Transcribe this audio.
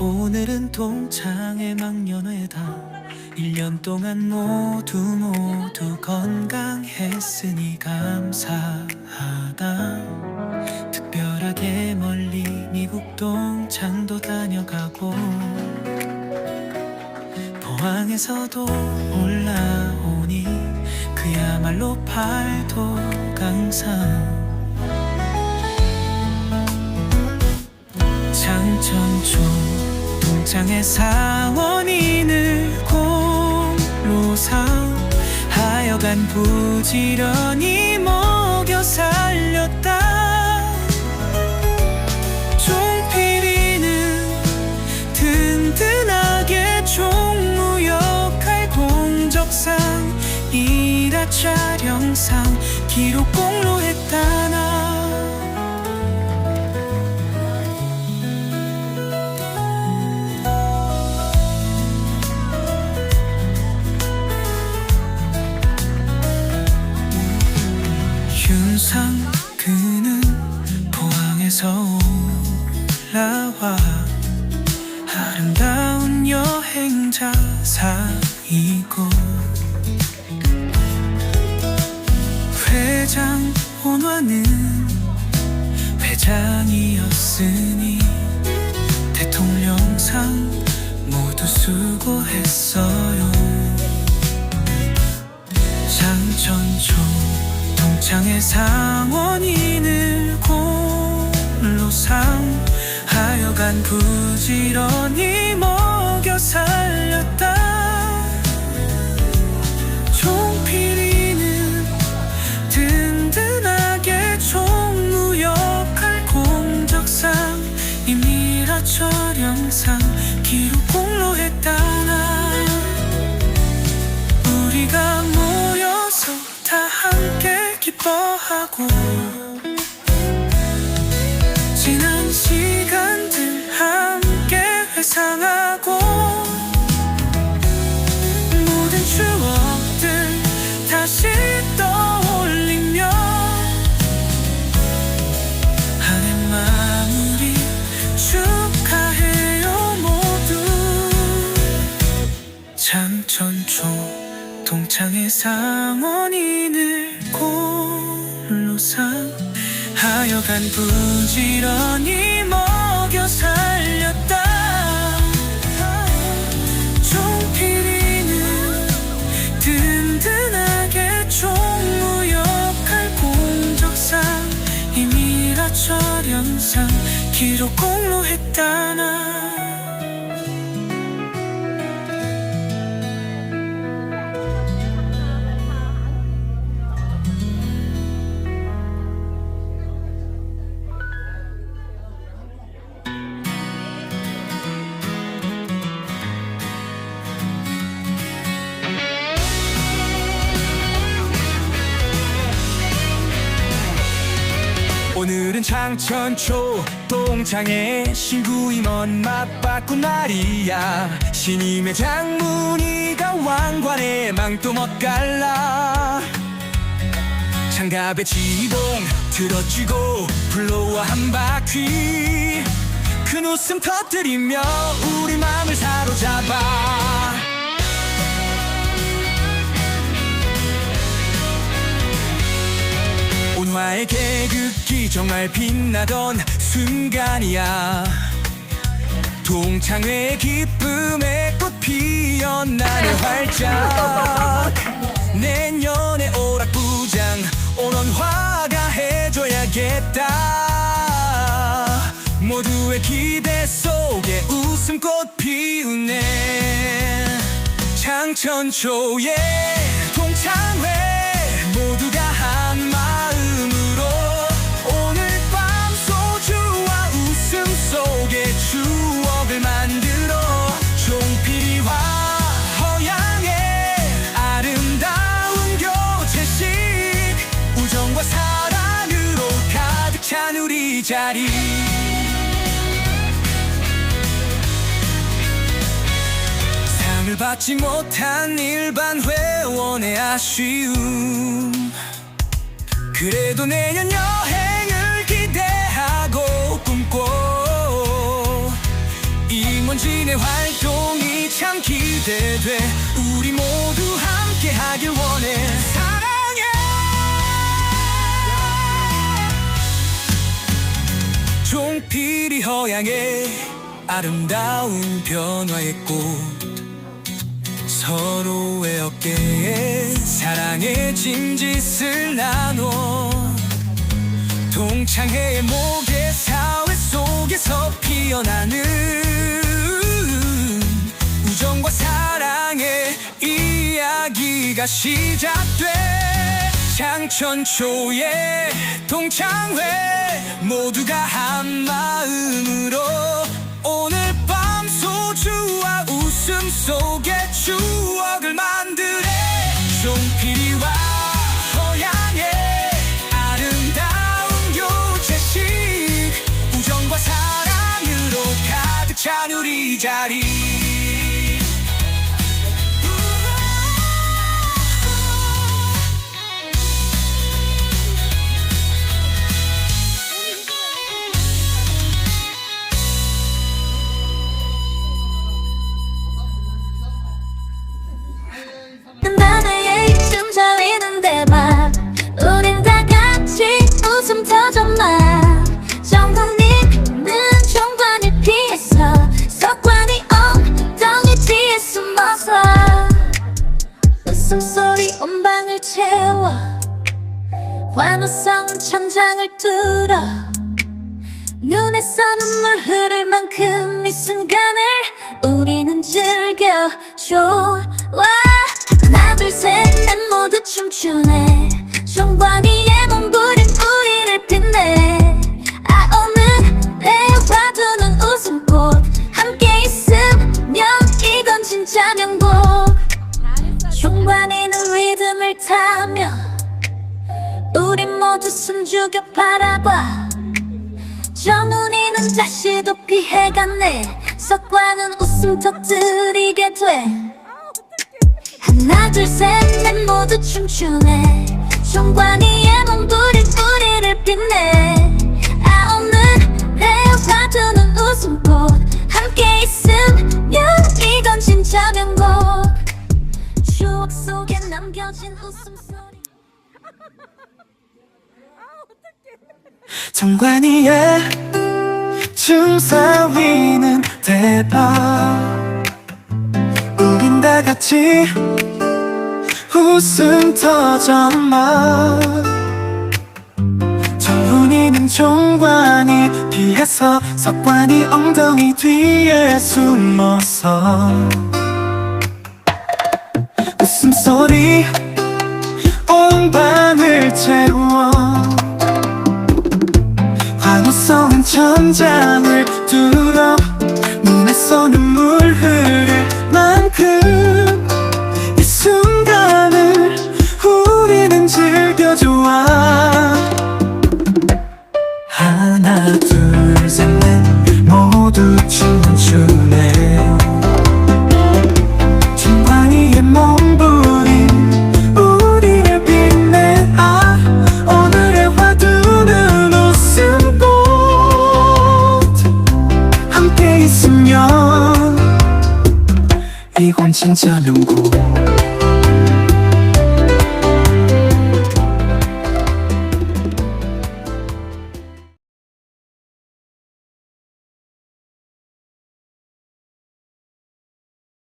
오늘은 동창의 막년회다. 1년 동안 모두 모두 건강했으니 감사하다. 특별하게 멀리 미국 동창도 다녀가고 포항에서도 올라오니 그야말로 팔도강산 장천초 동창의 사원인을 공로상 하여간 부지런히 먹 촬영상 기록 공로했다 나 윤상 그는 포항에서 올라와 아름다운 여행자 사이고 회장 혼화는 회장이었으니 대통령상 모두 수고했어요. 장천초 동창의 상원인을 골로상 하여간 부지런히 먹여 살렸다 기 하여간 부지런히 먹여 살렸다. 종필이는 든든하게 총무 역할 공적상 임일화 촬영상 기록 공로했다 나 장천초 동창의 신구 임원 맞바꾼 날이야. 신임의 장문이가 왕관에 망도 멋갈라. 장갑에 지봉 들어쥐고 플로와 한 바퀴. 큰 웃음 터뜨리며 우리 맘을 사로잡아 온화의 개극기 정말 빛나던 순간이야. 동창회 기쁨의 꽃 피어나는 활짝 내년에 오락부장 온원화가 해줘야겠다. 모두의 기대 속에 웃음꽃 피우네. 장천초의 동창회 모두가 한마 자리 받지 못한 일반 회원의 아쉬움. 그래도 내년 여행을 기대하고 꿈꿔. 임원진의 활동이 참 기대돼. 우리 모두 함께 하길 원해 종필이 허양해 아름다운 변화의 꽃. 서로의 어깨에 사랑의 짐짓을 나눠 동창회의 목에 사회 속에서 피어나는 우정과 사랑의 이야기가 시작돼 장천초의 동창회 모두가 한 마음으로 오늘 밤 소주와 웃음 속에 추억을 만드래 천장을 뚫어 눈에서 눈물 흐를 만큼 이 순간을 우리는 즐겨 좋아 하나 둘셋넷 모두 춤추네. 종관이의 몸부림 우리를 빛내. 아 오늘의 화두는 웃음꽃 함께 있으면 이건 진짜 명곡. 종관이는 리듬을 타며 우리 모두 숨죽여 바라봐. 정훈이는 다시도 피해갔네 석관은 웃음 터뜨리게 돼. 하나 둘셋넷 모두 춤추네. 종관이의 몸부림 우리를 빛내 아 오늘의 화두는 웃음꽃 함께 있으면 이건 진짜 명곡 추억 속에 남겨진 웃음소리 정관이의 주사위는 대박. 우린 다 같이 웃음 터져마 정훈이는 종관이 뒤에서 석관이 엉덩이 뒤에 숨어서 웃음소리 온 방을 채워 환호성은 천장을 뚫어 눈에서 눈물 흐를 만큼 이 순간을 우리는 즐겨 좋아 함께 있으면 이건 진짜 명곡